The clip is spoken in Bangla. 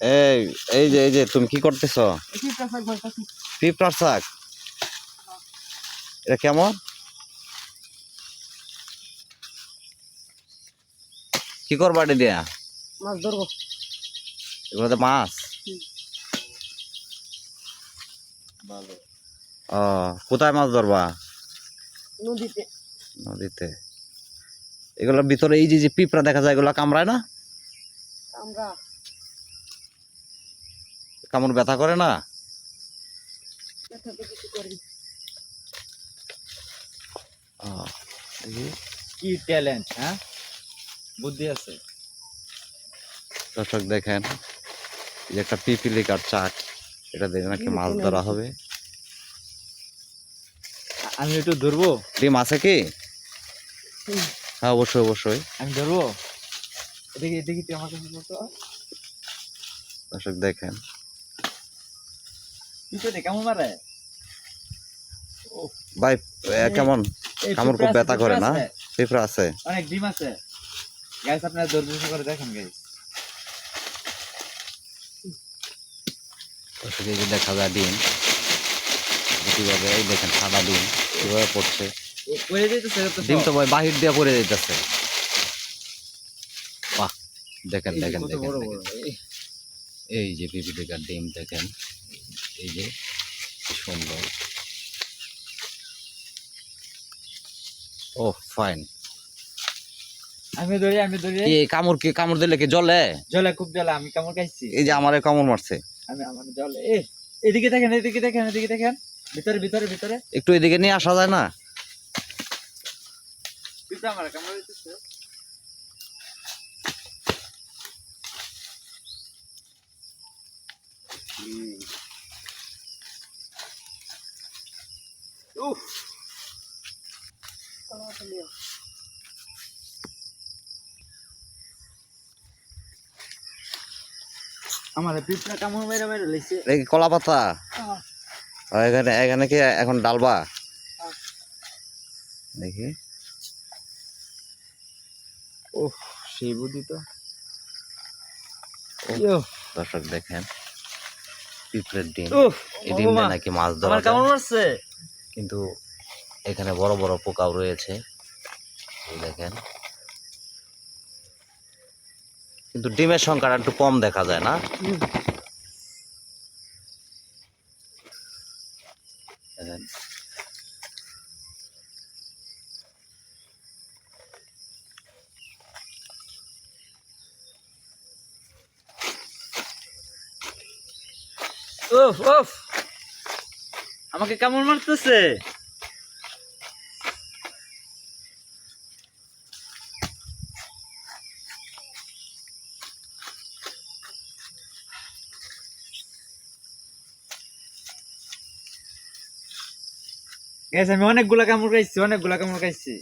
এই এই যে এই যে তুমি কি করতেছ? পিঁপড়ার শাক। এটা কেমন? কি করবা এটা দিয়া? মাছ ধরবো। এগুলোতে মাছ। ও কোথায় মাছ ধরবা? নদীতে। নদীতে। এগুলোর ভিতরে এই যে যে পিঁপড়া দেখা যায় এগুলো কামড়ায় না? আমরা। কামড় ব্যথা করে না? ব্যথাতে কিছু করি। কি ট্যালেন্ট হ্যাঁ? বুদ্ধি আছে। দর্শক দেখেন যে একটা পিপিলিকার চাক এটা দিয়ে নাকি মাছ ধরা হবে। আমি একটু ধরবো? ডিম আছে কি? হ্যাঁ অবশ্যই অবশ্যই। আমি ধরবো? এদিকে এদিকে তুই আমার কাছে বলতো দর্শক দেখেন। কেমন মারে? ভাই কেমন? কামড় খুব ব্যথা করে না? পিঁপড়া আছে? অনেক ডিম আছে। গ্যাস আপনারা করে দেখেন গাইস দর্শক যে দেখা যায় ডিম। কীভাবে এই দেখেন সাদা ডিম। কীভাবে পড়ছে? ডিম তো ভাই বাহির দিয়ে পড়ে যাইতেছে। বাহ দেখেন দেখেন দেখেন এই, যে পিপিলিকার ডিম দেখেন। এই যে সুন্দর। Oh fine. আমি ধরি আমি ধরি। এই কামড় কি কামড় দিলে কি জলে জলে খুব জলে আমি কামড় খাইছি। এই যে আমারে কামড় মারছে। আমি আমার জলে এ এদিকে দেখেন এদিকে দেখেন এদিকে দেখেন। ভিতরে ভিতরে ভিতরে। একটু এদিকে নিয়ে আসা যায় না? পিঁপড়া আমার কামড় দিতেছে। উফ। আমার পিঁপড়া কামড় মেরে মেরে লেছে এই কলা পাতা? এখানে এখানে কি এখন ডালবা? দেখি। ওহ সেই বুদ্ধি তো। ও, দর্শক দেখেন পিঁপড়ের ডিম। এই ডিম নাকি মাছ ধরা। কামড় মারছে। কিন্তু এখানে বড় বড় পোকাও রয়েছে। দেখেন। কিন্তু ডিমের সংখ্যাটা একটু কম দেখা যায় না? দেখেন। উফ উফ। আমাকে কামড় মারতেছে? আমি অনেকগুলা কামড় খাইছি অনেকগুলা কামড় খাইছি।